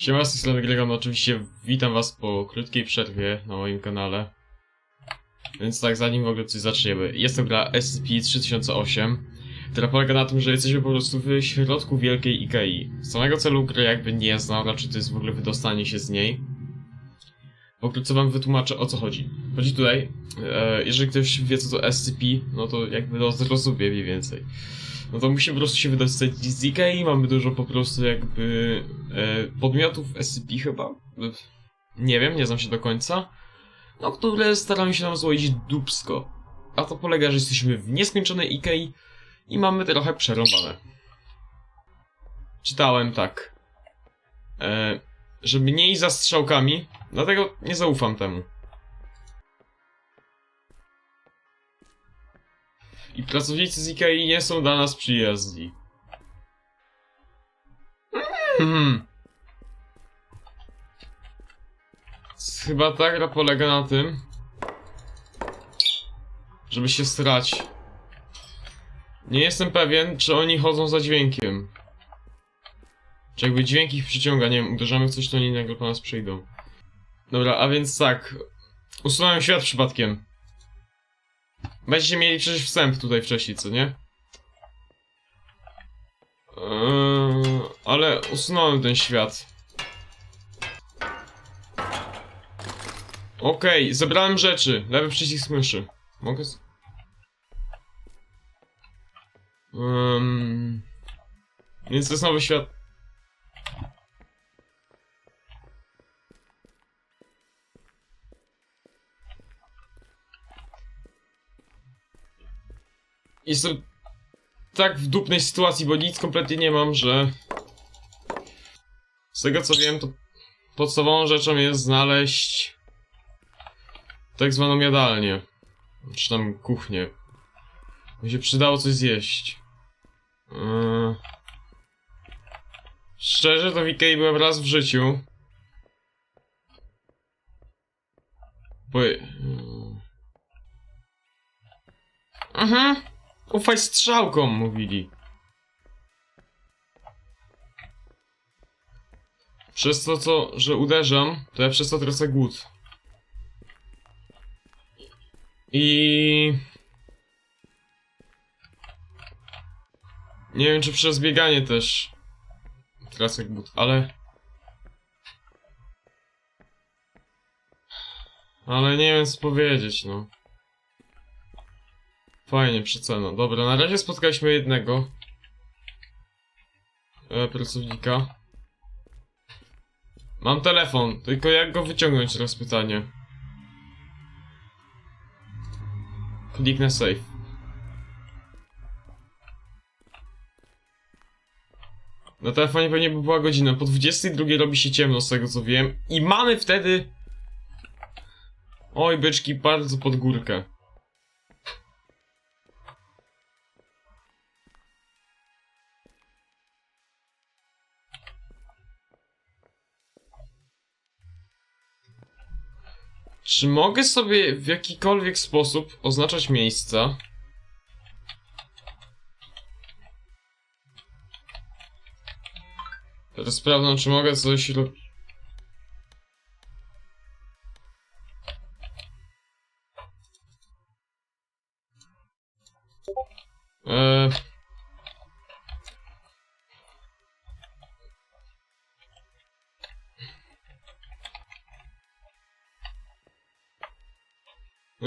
Siema, z tej strony Gregon, oczywiście witam was po krótkiej przerwie na moim kanale. Więc tak, zanim w ogóle coś zaczniemy. Jest to gra SCP-3008, która polega na tym, że jesteśmy po prostu w środku wielkiej Ikei. Samego celu gry jakby nie znam, raczej to jest w ogóle wydostanie się z niej. Pokrótce wam wytłumaczę o co chodzi. Chodzi tutaj, e, jeżeli ktoś wie co to SCP, no to jakby no, zrozumie mniej więcej. No to musimy po prostu się wydostać z Ikei, mamy dużo po prostu jakby e, podmiotów SCP chyba. Nie wiem, nie znam się do końca. No, które starają się nam złoić dupsko. A to polega, że jesteśmy w nieskończonej Ikei i mamy trochę przerąbane. Czytałem tak. E, że mniej za strzałkami, dlatego nie zaufam temu. I pracownicy z Ikei nie są dla nas przyjazni. Hmm. Chyba ta gra polega na tym, żeby się strać. Nie jestem pewien, czy oni chodzą za dźwiękiem. Czy jakby dźwięk ich przyciąga, nie wiem, uderzamy w coś, to oni nagle po nas przyjdą. Dobra, a więc tak. Usunąłem świat przypadkiem. Będziecie mieli przecież wstęp tutaj wcześniej, co nie? Eee, ale usunąłem ten świat. Okej, zebrałem rzeczy. Lewy przycisk myszy. Mogę z... Ym, Więc to jest nowy świat. Jestem tak w dupnej sytuacji, bo nic kompletnie nie mam, że... Z tego co wiem, to podstawową rzeczą jest znaleźć tak zwaną jadalnię. Czy tam kuchnię. Mi się przydało coś zjeść. Yy... Szczerze, to w Ikei byłem raz w życiu. Bo... Yy... Mhm. Ufaj strzałkom, mówili. Przez to, co, że uderzam, to ja przez to tracę głód. I... Nie wiem, czy przez bieganie też tracę głód, ale... Ale nie wiem, co powiedzieć, no. Fajnie, przecena. Dobra, na razie spotkaliśmy jednego e, pracownika. Mam telefon, tylko jak go wyciągnąć teraz pytanie. Kliknę save. Na telefonie pewnie by była godzina. Po 22 robi się ciemno, z tego co wiem. I mamy wtedy... Oj, byczki, bardzo pod górkę. Czy mogę sobie w jakikolwiek sposób oznaczać miejsca? Teraz sprawdzam, czy mogę coś. Eee...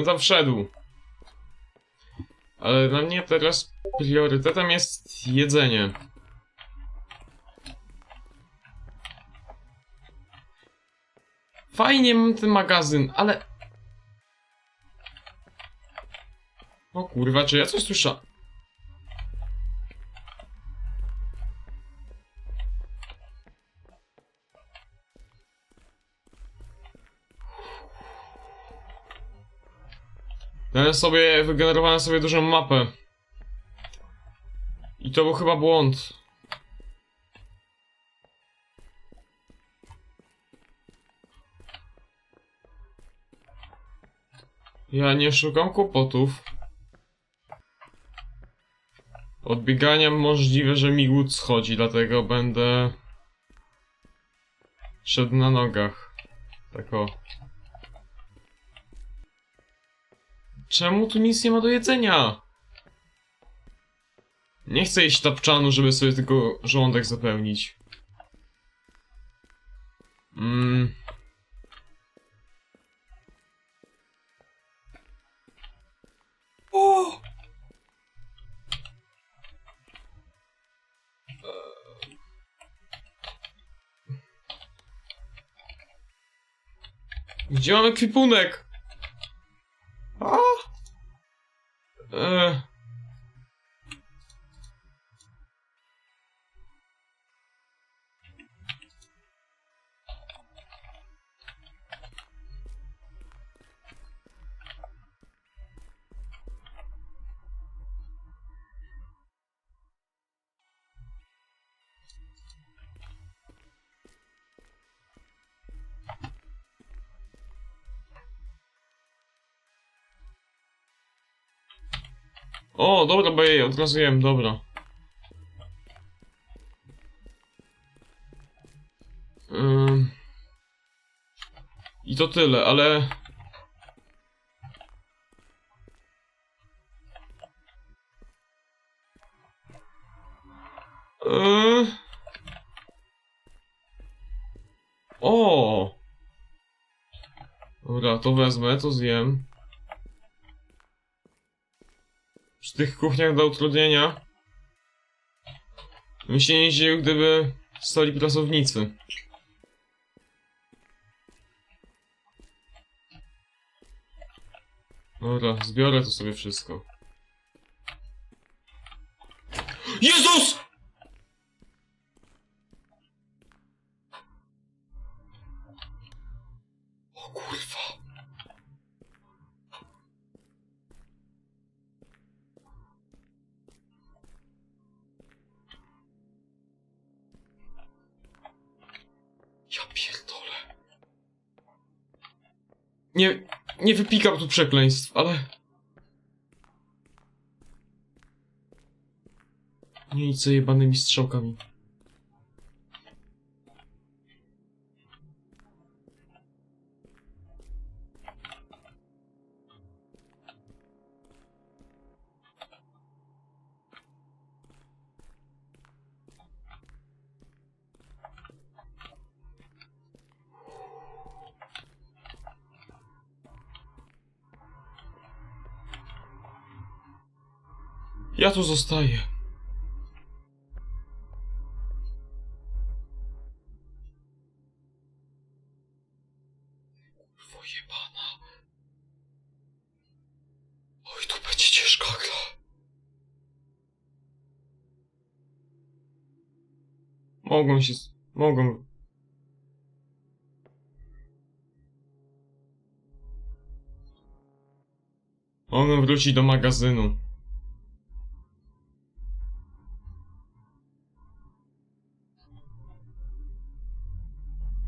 No tam wszedł. Ale dla mnie teraz priorytetem jest jedzenie. Fajnie mam ten magazyn, ale... O kurwa, czy ja coś słyszę? Ja sobie wygenerowałem sobie dużą mapę. I to był chyba błąd. Ja nie szukam kłopotów. Od biegania możliwe, że mi głód schodzi, dlatego będę... Szedł na nogach. Tak o. Czemu tu nic nie ma do jedzenia? Nie chcę jeść tapczanu, żeby sobie tylko żołądek zapełnić. Mmm. O! Gdzie mamy kwipunek? E. O, dobra, bo jej od razu jem, dobra. I to tyle, ale... Yy... O! Dobra, to wezmę, to zjem. Tych kuchniach do utrudnienia bym się nie gdyby stali pracownicy. Dobra, zbiorę to sobie wszystko. Jezus! Nie, nie wypikam tu przekleństw, ale... Nie idź jebanymi strzałkami. Ja tu zostaję. Kurwo jebana. Oj, tu będzie ciężka gra. Mogą się... Mogą... Mogą wrócić do magazynu.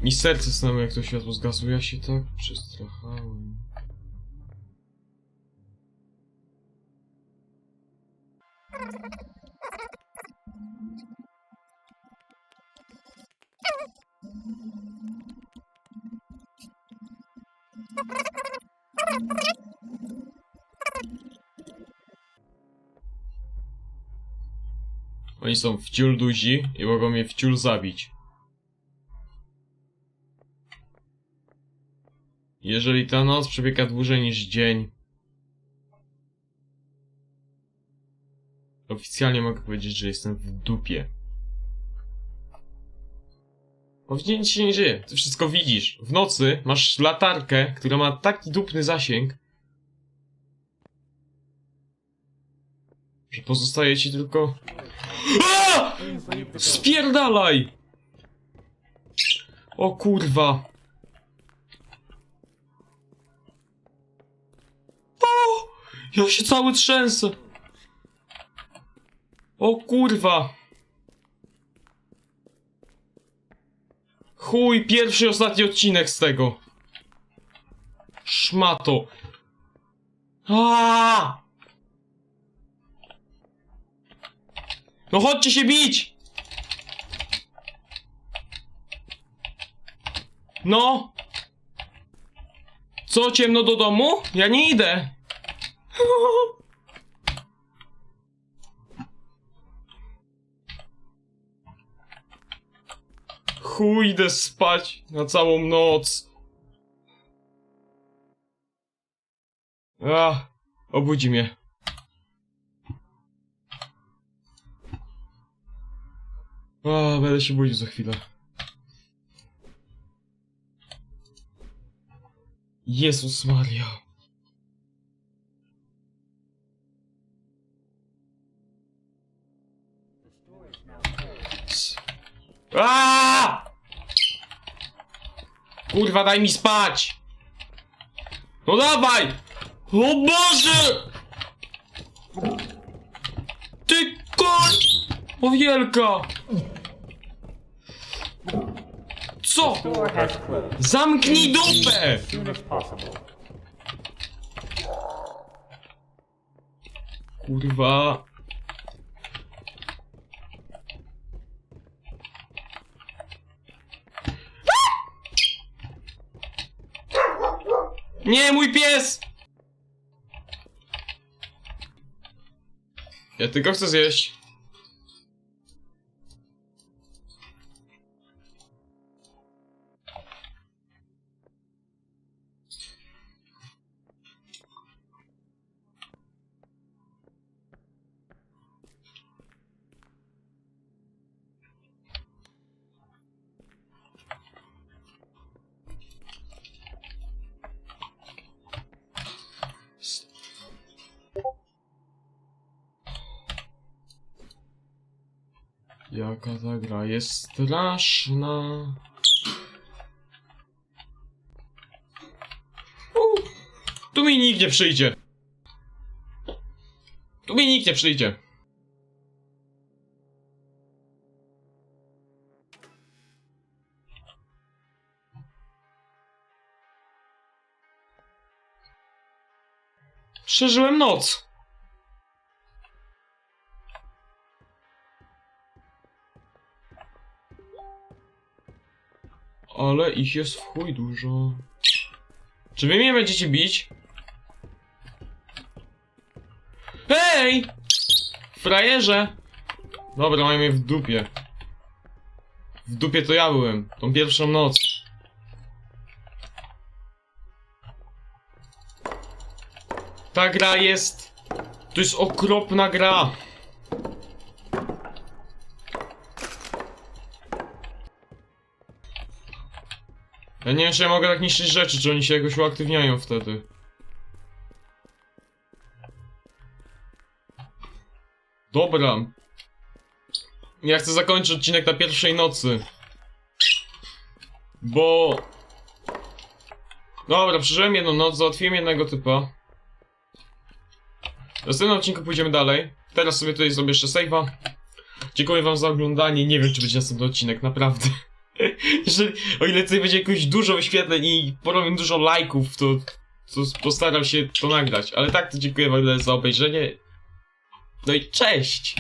Mi serce stanęło jak to światło zgasło, ja się tak przestrachałem. Oni są wciul duzi i mogą mnie wciul zabić. Jeżeli ta noc przebiega dłużej niż dzień, oficjalnie mogę powiedzieć, że jestem w dupie. Powinien ci się nie dzieje. Ty wszystko widzisz. W nocy masz latarkę, która ma taki dupny zasięg, że pozostaje ci tylko... A! Spierdalaj! O kurwa. Ja się cały trzęsę. O kurwa. Chuj, pierwszy i ostatni odcinek z tego. Szmato. A! No chodźcie się bić! No! Co, ciemno do domu? Ja nie idę! Chuj, idę spać na całą noc. A, obudzi mnie. A, będę się budził za chwilę. Jezus Maria. S- Aaaa! Kurwa, daj mi spać! No dawaj! O Boże! Ty koń! O wielka! Co? Zamknij dupę! Kurwa. Nie, mój pies! Ja tylko chcę zjeść. Jaka ta gra jest straszna. U, tu mi nikt nie przyjdzie. Tu mi nikt nie przyjdzie. Przeżyłem noc. Ale ich jest w chuj dużo. Czy wy mnie będziecie bić? Hej! Frajerze! Dobra, mają mnie w dupie. W dupie to ja byłem. Tą pierwszą noc. Ta gra jest... To jest okropna gra. Ja nie wiem, czy ja mogę tak niszczyć rzeczy, czy oni się jakoś uaktywniają wtedy. Dobra. Ja chcę zakończyć odcinek na pierwszej nocy. Bo... Dobra, przeżyłem jedną noc, załatwiłem jednego typa. W następnym odcinku pójdziemy dalej. Teraz sobie tutaj zrobię jeszcze save'a. Dziękuję wam za oglądanie. Nie wiem, czy będzie następny odcinek, naprawdę. Jeżeli, o ile tutaj będzie jakoś dużo wyświetleń i porobię dużo lajków, to, to postaram się to nagrać. Ale tak, to dziękuję wam za obejrzenie. No i cześć!